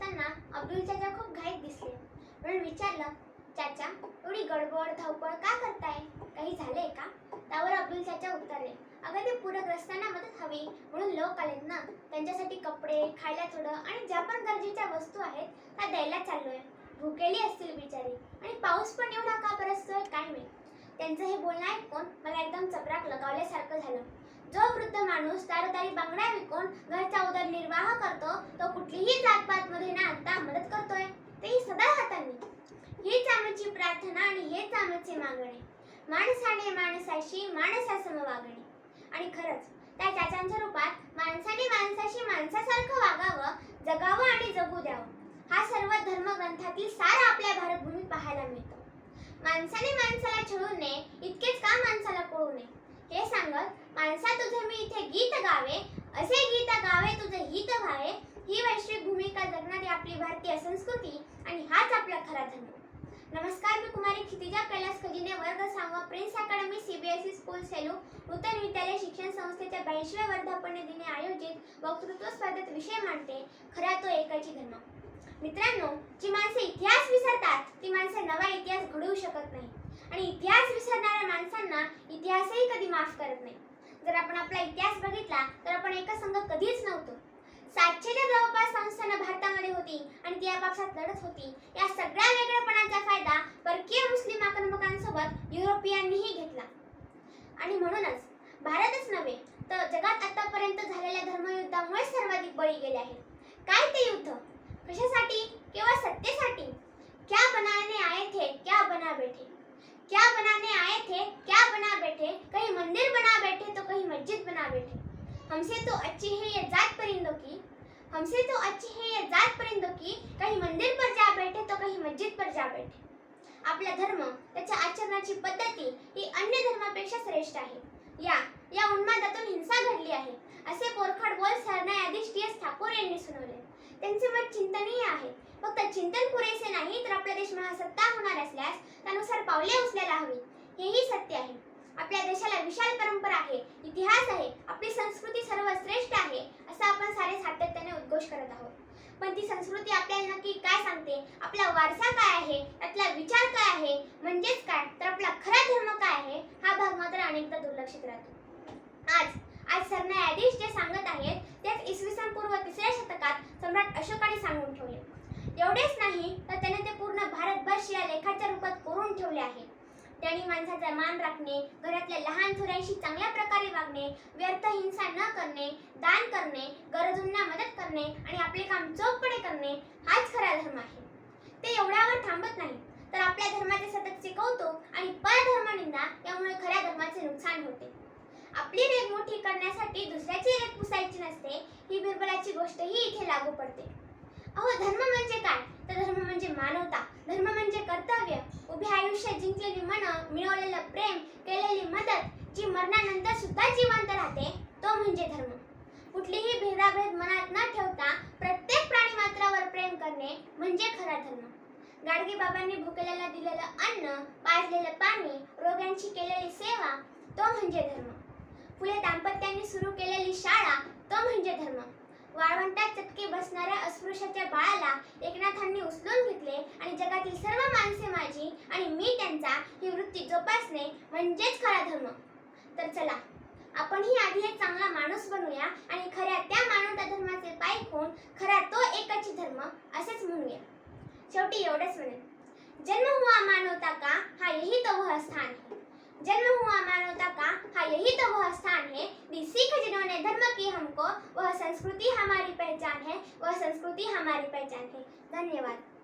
येताना अब्दुल चाचा खूप घाईत दिसले. म्हणून विचारलं चाचा एवढी गडबड धावपळ का करताय? काही झालंय का? त्यावर अब्दुल चाचा उत्तरले अगं ते पूरग्रस्तांना मदत हवी म्हणून लोक आलेत ना. त्यांच्यासाठी कपडे खायला थोडं आणि ज्या पण गरजेच्या वस्तू आहेत त्या द्यायला चाललोय. भुकेली असतील बिचारी. आणि पाऊस पण एवढा का बरसतोय काय माहीत. त्यांचं हे बोलणं ऐकून मला एकदम चपराक लगावल्यासारखं झालं. जो वृद्ध माणूस दारोदारी बांगड्या विकून घरचा उदरनिर्वाह करतो तो कुठलीही जातपात मध्ये न आणता मदत करतोय तेही सदा हातांनी हीच आमची प्रार्थना आणि हेच मागणे. माणसाने माणसाशी माणसासम वागणे. आणि खरंच त्या चाचांच्या रूपात माणसाने माणसाशी माणसासारखं वागावं जगावं आणि जगू द्यावं. हा सर्व धर्मग्रंथातील सार आपल्या भारतभूमीत पाहायला मिळतो. माणसाने माणसाला छळू नये इतकेच का माणसाला पळू नये? हे सांगत माणसा तुझे मी इथे गीत गावे असे गीत गावे तुझे हित व्हावे. ही वैश्विक भूमिका जगणारी आपली भारतीय संस्कृती आणि हाच आपला खरा धर्म. नमस्कार मी कुमारी क्षितिजा कैलास खजिने वर्ग सहावा prince academy CBSE school Selu. Nutan Vidyalaya शिक्षण संस्थेच्या ब्याऐंशीव्या वर्धापन दिनी आयोजित वक्तृत्व स्पर्धेत विषय मांडते. खरा तो एकाची धर्म. मित्रांनो जी माणसे इतिहास विसरतात ती माणसे नवा इतिहास घडवू शकत नाही. आणि इतिहास विसरणाऱ्या माणसांना इतिहासही कधी माफ करत नाही. जर आपण आपला इतिहास बघितला तर आपण एकच संघ होती आणि ती आपापसात लढत होती. या सगळ्या वेगळेपणाचा फायदा परकीय मुस्लिम आक्रमकांसोबत युरोपियांनीही घेतला. आणि म्हणूनच भारतच नव्हे तर जगात आतापर्यंत झालेल्या धर्मयुद्धामुळे सर्वाधिक बळी गेले आहेत काय ते युद्ध? कशासाठी? केवळ सत्तेसाठी? क्या बनाने आए थे क्या बना बैठे? क्या बनाने आए थे क्या बना बैठे? कहीं मंदिर बना बैठे तो कहीं मस्जिद बना बैठे। हमसे तो अच्छी है ये जात परिंदों की हमसे तो अच्छी है ये जात परिंदों की कहीं मंदिर पर जा बैठे तो कहीं मस्जिद पर जा बैठे। आपला धर्म त्याच्या आचरणाची पद्धती ही अन्य धर्मापेक्षा श्रेष्ठ आहे. या या उन्मादातून हिंसा घडली आहे. असे पोरखड बोल सरन्यायाधीश टी एस ठाकूर यांनी सुनावले. त्यांचे मत चिंतनीय आहे. फक्त चिंतन पुरेसे नाही तर आपला देश महासत्ता होणार असल्यास त्यानुसार पावले उचलायला हवी. हेही सत्य आहे. आपल्या देशाला विशाल परंपरा आहे इतिहास आहे आपली संस्कृती सर्वश्रेष्ठ आहे असा आपण सारे करत आहोत. पण ती संस्कृती आपल्याला नक्की काय सांगते? आपला वारसा काय आहे? त्यातला विचार काय आहे? म्हणजेच काय? तर आपला खरा धर्म काय आहे? हा भाग मात्र अनेकदा दुर्लक्षित राहतो. आज आज सरन्यायाधीश जे सांगत आहेत तेच इसवी सन पूर्व तिसऱ्या शतकात सम्राट अशोकाने सांगून ठेवले. एवढेच नाही तर त्याने ते पूर्ण भारतभर शिलालेखाच्या रूपात कोरून ठेवले आहे. त्यांनी माणसाचा मान राखणे घरातल्या लहान थोड्यांशी चांगल्या प्रकारे वागणे व्यर्थ हिंसा न करणे दान करणे गरजूंना मदत करणे आणि आपले काम चोखपणे करणे हाच खरा धर्म आहे. ते एवढ्यावर थांबत नाही. तर आपल्या धर्माचे सततचे कौतुक आणि परधर्मनिंदा यामुळे खऱ्या धर्माचे नुकसान होते. आपली रेग मोठी करण्यासाठी दुसऱ्याची रेग पुसायची नसते ही बिरबलाची गोष्टही इथे लागू पडते. अहो धर्म म्हणजे काय? तर धर्म म्हणजे मानवता. धर्म म्हणजे कर्तव्य. उभे आयुष्य जिंकलेली मन मिळवलेलं प्रेम केलेली मदत जी मरणानंतर सुद्धा जिवंत राहते तो म्हणजे धर्म. कुठलीही भेदाभेद मनात न ठेवता प्रत्येक प्राणी मात्रावर प्रेम करणे म्हणजे खरा धर्म. गाडगे बाबांनी भुकेल्याला दिलेलं अन्न पाजलेलं पाणी रोग्यांची केलेली सेवा तो म्हणजे धर्म. फुले दाम्पत्यांनी सुरू केलेली शाळा तो म्हणजे धर्म. वाळवंटात चटके बसणाऱ्या अस्पृश्याच्या बाळाला एकनाथांनी उचलून घेतले आणि जगातील सर्व माणसे माझी आणि मी त्यांचा ही वृत्ती जोपासणे म्हणजेच खरा धर्म. तर चला आपणही आधी एक चांगला माणूस बनूया आणि खऱ्या त्या मानवता धर्माचे पाय खून खरा तो एकाची धर्म असेच म्हणूया. शेवटी एवढंच म्हणेन जन्म हुआ मानवता का हा यही तो वह स्थान है. जन्म हुआ मानवता का हा यही तो वह स्थान है. जिन्होंने हमको वह संस्कृति हमारी पहचान है वह संस्कृति हमारी पहचान है। धन्यवाद।